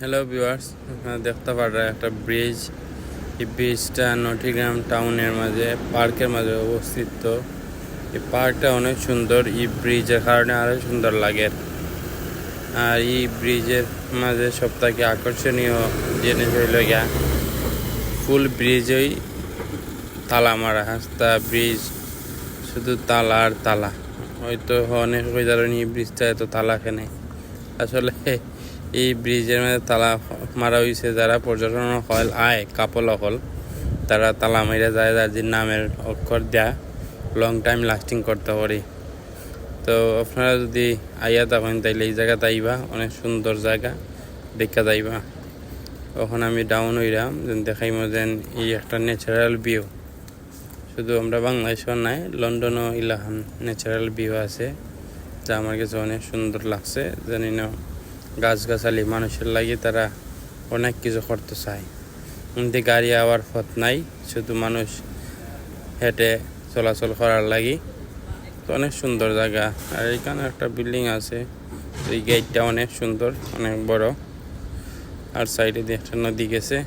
Hello viewers আপনারা দেখতে পারেন একটা ব্রিজ এই ব্রিজটা নটিগ্রাম টাউনের মাঝে পার্কের মাঝে অবস্থিত। এই পার্কটা অনেক সুন্দর। এই ব্রিজের কারণে আরও সুন্দর লাগে। আর এই ব্রিজের মাঝে সবথেকে আকর্ষণীয় জিনিস হইল গিয়া ফুল ব্রিজই তালা মারা, রাস্তা ব্রিজ শুধু তালা আর তালা। হয়তো অনেক হয়ে যাবেন এই ব্রিজটা এত তালা কেনে আসলে এই ব্রিজের মধ্যে তালা মারা হয়েছে যারা পর্যটন হল আয়, কাপল হল, তারা তালা মেরে যায়, যার নামের অক্ষর দেয়া লং টাইম লাস্টিং করতে পারি। তো আপনারা যদি আইয়া তখন তাইলে এই জায়গাতে আইবা, অনেক সুন্দর জায়গা, দেখা যাইবা। তখন আমি ডাউন হইলাম, যেন দেখাইম যেন এই একটা ন্যাচারাল ভিউ শুধু আমরা বাংলাদেশও নাই, লন্ডনও ইলাহান ন্যাচারাল ভিউ আছে, যা আমার কাছে অনেক সুন্দর লাগছে, জানি না গাছগাছালি, মানুষের লাগে তারা অনেক কিছু করতে চায়। কিন্তু গাড়ি আওয়ার পথ নাই, শুধু মানুষ হেঁটে চলাচল করার লাগি। তো অনেক সুন্দর জায়গা। আর এখানে একটা বিল্ডিং আছে, এই গেটটা অনেক সুন্দর, অনেক বড়। আর সাইডে দিয়ে একটা নদী গেছে।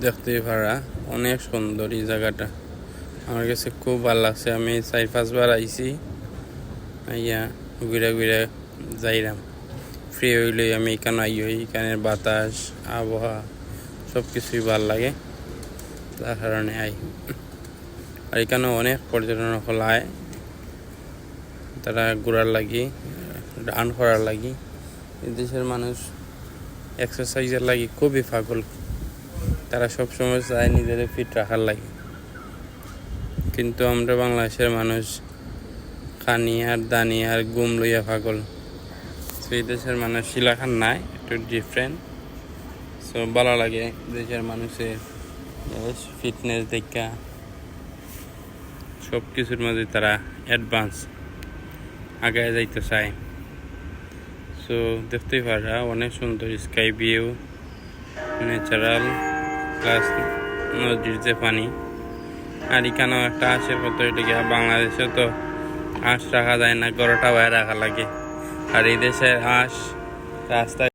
দেখতেই পারা অনেক সুন্দর এই জায়গাটা। আমার কাছে খুব ভালো লাগছে। আমি চার পাঁচবার আইছি, আইয়া ঘুরে ঘুরে যাইলাম ফ্রি হইলে আমি এখানে আই হই এখানের বাতাস, আবহাওয়া সব কিছুই ভালো লাগে। তার কারণে আই। আর এখানে অনেক পর্যটন হল আয়। তারা ঘোরার লাগি ডান করার লাগি। দেশের মানুষ এক্সারসাইজের লাগি খুবই পাগল। তারা সব সময় চায় নিজের ফিট রাখার লাগে। কিন্তু আমরা বাংলাদেশের মানুষ, খানি আর দানি আর গুম লইয়া পাগল। সেই দেশের মানুষ শিলাখান নাই, একটু ডিফারেন্ট সো ভালো লাগে দেশের মানুষের ফিটনেস দেখা। সব কিছুর মধ্যে তারা অ্যাডভান্স আগায় যাইতে চায়। সো দেখতেই পারা, অনেক সুন্দর স্কাই ভিউ ন্যাচারাল প্লাস নদীর যে পানি। আর এখানেও একটা কত এটা বাংলাদেশে তো হাঁস রাখা যায় না গরুটা বাইরে রাখা লাগে। আর এই দেশের হাঁস রাস্তায়